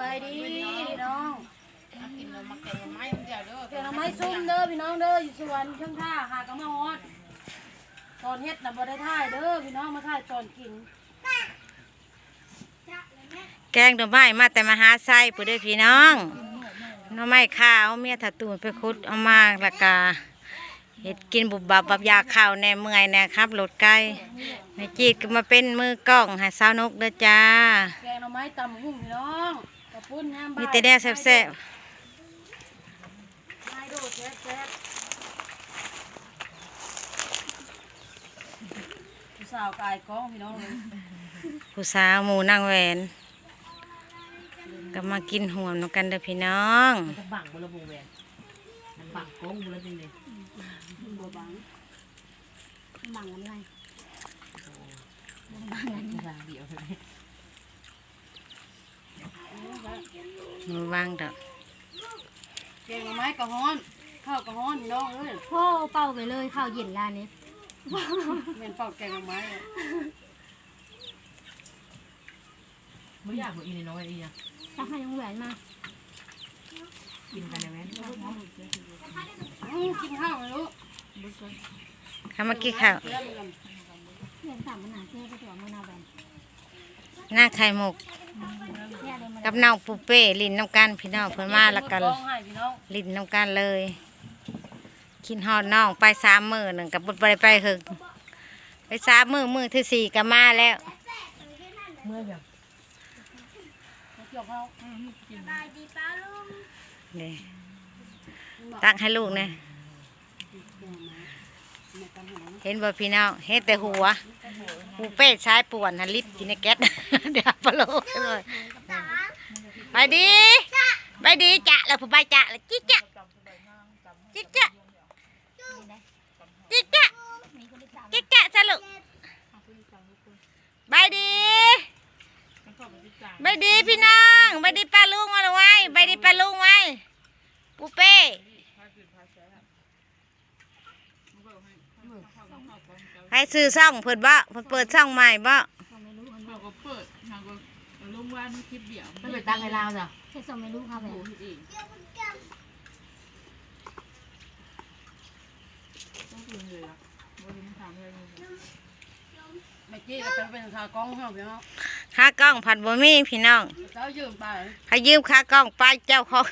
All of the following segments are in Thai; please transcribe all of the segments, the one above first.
บายดีพี่น้องมากินเรามาแกงไม้เดียวเด้อเกี่ยวกับไม้ซุ่มเด้อพี่น้องเด้ออยู่สวนข้างท่าหากระมาฮอดตอนเฮ็ดน่ะบ่ได้ท่ายเด้อพี่น้องมาท่ายตอนกิน แกงดอกไม้มาแต่มหาไซผู้เด้อพี่น้องหน่อไม้ข้าวเมียถัดตูนไปคุดเอามาและกาเห็ดกินบุบบับบับยาข้าวแน่เมื่อยแน่ครับรถไก่ในจีดก็มาเป็นมือกล้องให้สาวนกเด้อจ้า แกงหน่อไม้ตำหุ่งพี่น้อง กระปุ้นน้ำมีแต่แน่แซ่บไม้โดดแซ่บๆผู้สาวกายกองพี่น้องเลยๆผู้สาวหมูนางแหวนก็มากินห่วมนำกันเด้อพี่น้องจะบังบุรบูแวนมันบังโก้งบุรจริงเลยบ่บังบังอะไรบังเดียวเลย มือวางดอกแกงหน่อไม้กระฮ้อนข้าวกระฮ้อนพี่น้องเอ้ยพ่อเป่าไปเลยข้าวเย็นร้านนี้เป็นเป่าแกงหน่อไม้อะไม่อยากเหมือนอีนน้อยอีอะถ้าให้น้องแหวนมากินกันได้ไหมอืมกินข้าวไม่รู้ข้ามากินข้าวเรื่องเงินเพื่อนสามมะนาวเชื่อก็ตัวมะนาวแหวน หน้าไข่มุกเชื่อเลยมะกับน้องปูเป้ลินน้ำกันพี่น้องเพิ่นมาแล้วกันร้องไห้พี่น้องลิ้นน้ำกันเลยกินฮอดน้องไปสามมือหนึ่งกับบดไปไปหึงไปสามมือมือที่สี่ก็มาแล้วเมื่อแบบเกี่ยวข้าวนี่ตักให้ลูกเนี่ยเห็นบ่พี่น้องเห็นแต่หัว ปูเป้ใช้ป่วนฮะลิปกินแก๊สเดี๋ยวปลาโลกเลยไปดีไปดีจะแล้วผู้ไปจะแล้วจิ๊กจะจิ๊กจะจิ๊กจะจิ๊กจะสรุปไปดีไปดีพี่น้องไปดีปลาลุงมาไว้ไปดีปลาลุงไว้ปูเป้ ให้ซื้อซ่องเพิ่นบ่เพิ่นเปิดซ่องใหม่บ่เราก็เปิดทางก็ลุงว่านี่คลิปเดียวไม่ไปตั้งให้เราจ้ะเชื่อสมไม่รู้ค่ะแหวนโอ้ยเองต้องกินเลยอะไม่ได้ทำเลยเมื่อกี้ก็เป็นเป็นขากล้องเฮาพี่น้องค่ากล้องผัดบะหมี่พี่น้องเจ้ายืมไปให้ยืมค่ากล้องไปเจ้าของ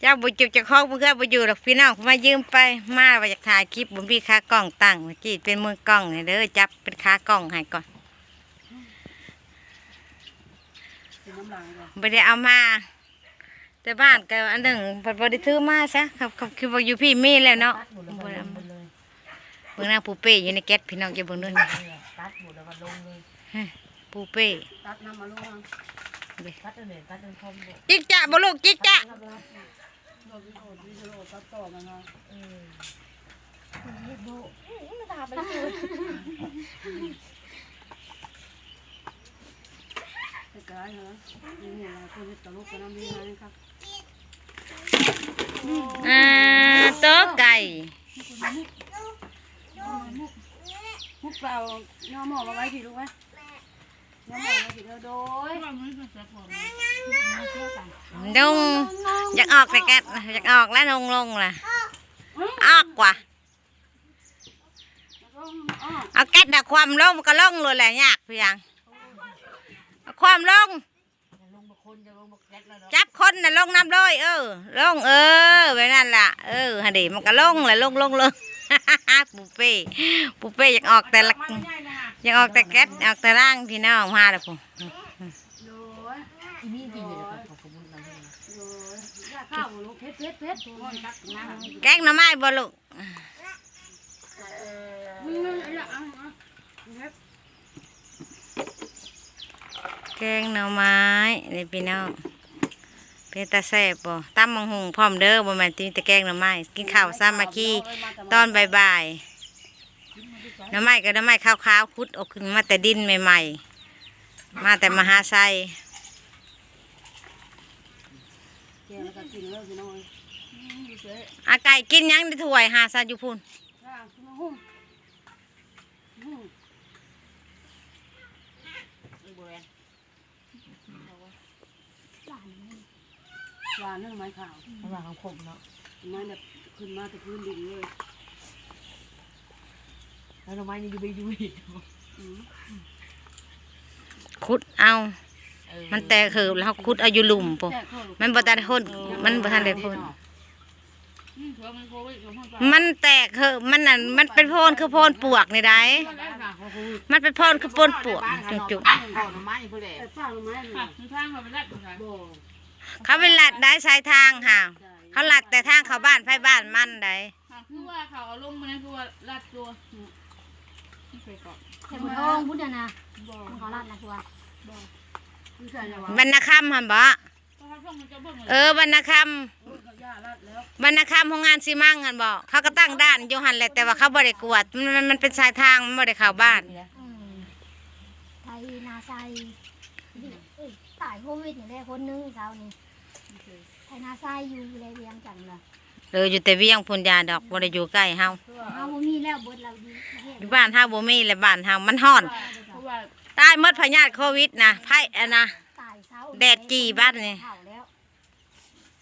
เจ้าบุจุเจ้าของเพื่อนบุอยู่หรอกพี่น้องมายืมไปมาไปจากถ่ายคลิปบุมีค่ากล้องตั้งเมื่อกี้เป็นมือกล้องนี่เด้อจับเป็นค่ากล้องให้ก่อนกินน้ำลายก่อนไม่ได้เอามา แต่บ้านก็อันหนึ่งผัดบริถือมาซะครับครับคือว่าอยู่พี่มีแล้วเนาะตัดหมดแล้วมันลงเลยเบิ่งนางปูเป้อยู่ในแก๊สพี่น้องจะเบิ่งด้วยตัดหมดแล้วมันลงเลยปูเป้ตัดน้ำมาลง มาตัดเลยตัดจนคมเลยจิกจะบ่ลูกจิกจะโดนวิโอวิโอตัดต่อมาเนาะไปกายเหรอนี่เนี่ยคนเฮ็ดตลกกัน น้ำมีอะไรครับอ่าโต๊ะไก่มุกเปล่าย่อหม้อมาไว้พี่ลูกไหมย่อหม้อมาพี่เด้อโดยดงอยากออกแต่แก๊สอยากออกแล้วลงลงล่ะออกกว่าอ้อเอาแก๊สดักความลงมันก็ลงเลยแหละยากเพียงเอาความลงลงมาคนจะลงมาแก๊สแล้วเนาะจับคนน่ะลงน้ำเลยเออลงเออไว้นั่นล่ะเออฮะดิมันก็ลงแหละลงลงลงปูเป้ปูเป้อยากออกแต่ละอ ยากออกแต่แก๊สออกแต่ร่างพี่น้องมาแล้วผมโดยที่าเลยขอบคุณนะโดยยข้าวลูกเพชรเพชรเพชรก้อนตักน้ำแกงหน่อไม้บ่ลูกแกงหน่อไม้นี่พี่น้องเป็นตาแซ่บบ่ตั้มมังหุงพร้อมเด้อบ่แม่นตีแต่แกงหน่อไม้กินข้าวสามัคคีตอนบ่ายๆ น่อไม้ก็หน่อไม้ขาวๆคุดออกขึ้นมาแต่ดินใหม่ๆ มาแต่มหาไซแกงแล้วก็กินเลยพี่น้องอาไก่กินหยังในถ้วยหาซาอยู่พุ่นอะคุณหุ่มหุ่มหลานหวานเรื่องไม้ขาวระหว่างของผมเนาะไม้แบบขึ้นมาแต่พื้นดินเลย แล้วหน่อไม้นี่ดูไปดูอีกอืมขุดเอา มันแตกเหิบแล้วขุดเอาอยู่หลุมปุ๊แจกข้าวลูกมันบ่ทันพ่นมันบ่ทันได้พ่นอืมเผื่อมันโควิดของมันไปมันแตกเหิบมันนั่นมันเป็นโพนคือโพนปวกนี่ได้แล้วค่ะมันเป็นโพนคือโพนปวกจุกข้าวหน่อไม้ผู้ใดแต่ป้าลงไม้ค่ะนี่มีทางเขาไปรัดค่ะบ่ๆเขาเป็นลัดได้ชายทางค่ะเขาลัดแต่ทางเขาบ้านไผบ้านมันได้ค่ะคือว่าเขาเอาลงมานะคือว่ารัดตัว นี่ไปก่อนเข็มทองพุทธนะบ่มันขอรัดนะตัวมันใส่ยังวะบรรณคำหั่นบ่เพราะเขาช่องมันจะเบิ่งเลยเออบรรณคโอ้ยเขาย่ารัดแล้วำบรรณคำของงานซีมั่งหั่นบ่เขาก็ตั้งด้านอยู่หั่นแหละแต่ว่าเขาบ่ได้กวดมันมันมันเป็นชายทางมันบ่ได้เข้าบ้าน อืมไทยนาไซเอ้ยตายโควิดนี่แหละคนนึงเช้านี่ไทยนาไซอยู่เลยเวียงจันทน์เลยเอออยู่แต่เวียงพุ่นยาดอกบ่ได้อยู่ใกล้เฮาเฮาบ่มี แล้วเบิดเราดีประเทศอยู่บ้านเฮาบ่มีและบ้านเฮามันร้อน เพราะว่าตายหมดพยาธิโควิดนะไผอันนะ ตายเช้าแดดจีบ้านนี่เฒ่าแล้ว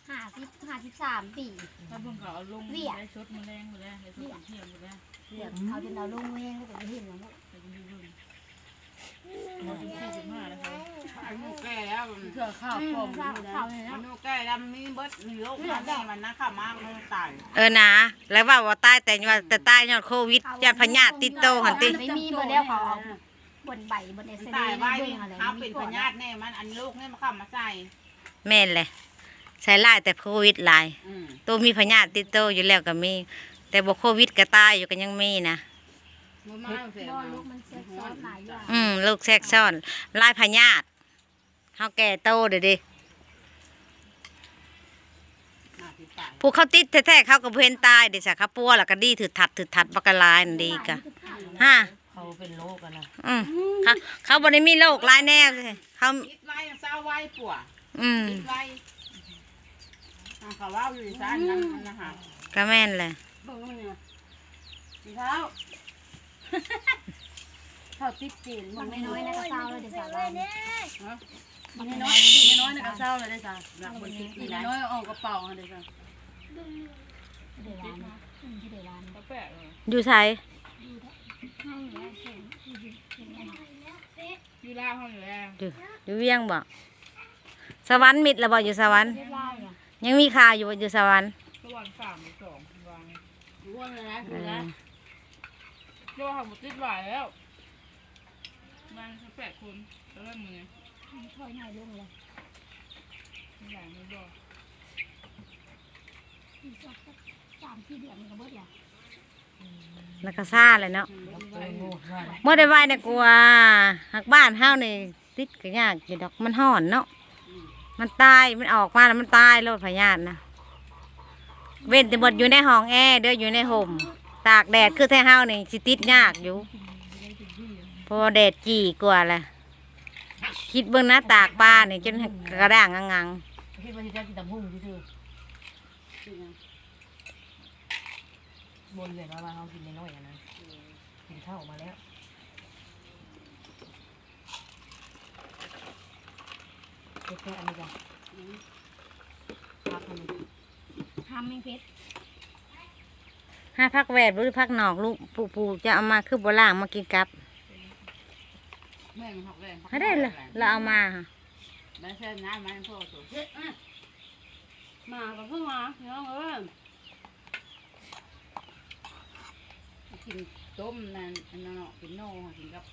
ห้าสิบห้าสิบสามปีถ้าเบิ่งเขาเอาลงเวี่ยได้ชดมาแรงหมดแล้วได้ชดเที่ยงหมดแล้วเขาจนเราลงเองก็ไปเห็นแล้วไปดูดูหมดที่สิบห้าแล้วเขาอายุแก่แล้ว เสื้อข้าวอืปลอมมข้าวนี่ข้าวนะเนี่ยอาเนาะยุแก่แล้วมีเบิดมีโรคมาแน่มันนะข้ามากมันตายเออนะแล้วว่าว่าตายแต่ว่าแต่ตายย้อนโควิดยานพยาธิติดโตหั่นติไม่มีเบอร์แล้วเขาเอาบนใบบนเอสมันเดตายย์ไว้เบิ่นี่งอะไรเขาเป็นพญาติแน่มันอันลูกนี่มันเข้ามาใส่แม่นเลยใส่ลายแต่โควิดหลายอืมตัวมีพยาธิติดโตอยู่แล้วก็มี แต่บ่โควิดก็ตายอยู่ก็ยังมีนะมันมาเสียบ่ลูกมันเซ็กซ้อนหลายอย่างอืมลูกแทรกซ้อนลายพยาธิ เฮาแก่โตเด้อเดิมาสิตายผู้เขาติดแท้ๆเขาก็บ่เห็นตายเด้ซะเขาปัวแล้วก็ดีถือถัดถือถัดบักกะลายนั่นดีกะฮะเขาเป็นโรคกันนะอืมเขาเขาบ่ได้มีโรคหลายแนวเลยเขาคิดไว้เศร้าไว้ปัวอืมคิดไว้อ่าเขาว่าอยู่ซ่านนั้นนะฮะก็แม่นแหละเบิ่งมันเนี่ยสีเท้าเท้าติดจีนมันไม่น้อยนะกระเซ้าเลยเดี๋ยวสาวเรา มันน้อยมันน้อยนะกระเซ้าเลยได้จ้ะหลักบนคิดมันี่น้อยเอากระเป๋าให้ได้จ้ะเดี๋ยวร้านที่เดี๋ยวร้านเขาแปะเลยอยู่ไสใช่อยู่ลาวเขาอยู่แล้วอยู่เวียงบ่สวรรค์มิดแล้วบ่อยู่สวรรค์ยังมีคาอยู่อยู่สวรรค์ระหว่างสามหรือสองวางร่วงเลยนะคือนะเรียกว่าเขาหมดติดหลายแล้วมันแปดคนแล้วเริ่มมือ ช่วยหน่อยลงเลยไม่ใหญ่ไม่บอกอีกสักสามสี่เดือนมันก็เบิดแล้วแล้วก็ซาเลยเนาะบ่อได้ไหวนะกลัวหักบ้านเฮานี่ติดก็ยากอยู่ดอกมันฮ้อนเนาะมันตายมันออกมาแล้วมันตายโลดพยาธินะเว้นแต่หมดอยู่ในห้องแอร์เด้ออยู่ในห่มตากแดดคือแท้เฮานี่สิติดยากอยู่พราะว่าแดดจีกว่าแหละ คิดเบิ่งนะตากปลานี่จนกระด้างงังคิดว่าที่จะกินตำหุ่งที่ซื้อคือนะบนเลยว่าเขากินน้อยๆนะกินข้าวมาแล้วแค่อันนี้จ้ะพักมันทำไม่เพชรๆห้าพักแวดหรือพักนอกลูกปู่ปู่จะเอามาคือโบล่างมากินกับ แม่งหักแรง ให้ได้เลยเราเอามาค่ะไม่ใช่น้ำมันพ่อสูเฮ้ยอะมาก็เพิ่งมาพี่น้องเอ้ยกินต้มนั่นอันนั้นเนาะกินโน่กินกับ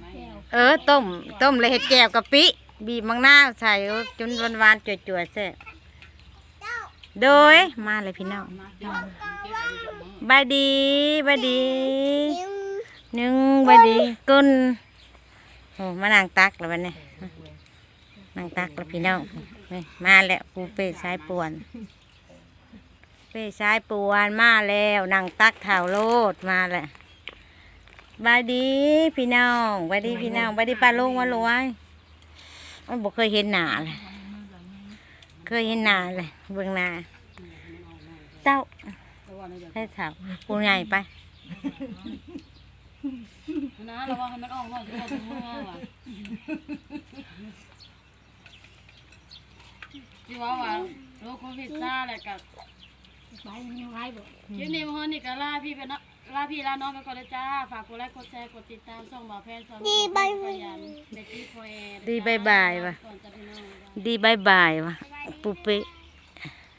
ไม้แก้วเออต้มต้มเลยเห็ดแก้วกะปิบีบมังนาวใส่จนหวานๆจ่วยๆแซ่บโดยมาเลยพี่น้องมากินเก็บอันนี้จากมือบายดีบายดีหนึ่งบายดีกุน โอ้มานั่งตักแล้ววันนี้นั่งตักแล้วพี่น้องนี่มาแล้วปูเป้สายป่วน เป้สายป่วนมาแล้วนั่งตักเท่าโลดมาแหละบายดีพี่น้องบายดีพี่น้องบายดีปลาลุงมาลวยโอ้ยบ่เคยเห็นหนาเลยเคยเห็นหนาเลยเบื้องหน้าเจ้าเดี๋ยวให้ถามปูใหญ่ไป นะระวังให้มันออกหน่อยจะเอาถึงมือว่ะที่ว่าว่าโรคโควิดซ่าแหละกับไปยังไงบ่คลิปนี้มาเฮอนี่ก็ลาพี่ไปเนาะลาพี่ลาน้องไปก่อนเลยจ้า ฝากกดไลค์กดแชร์กดติดตามช่องบ่าวแพนสอนดีบายบายเด็กที่พอแอร์ดีบายบายว่ะก่อนจะพี่น้องดีบายบายว่ะปุเปะ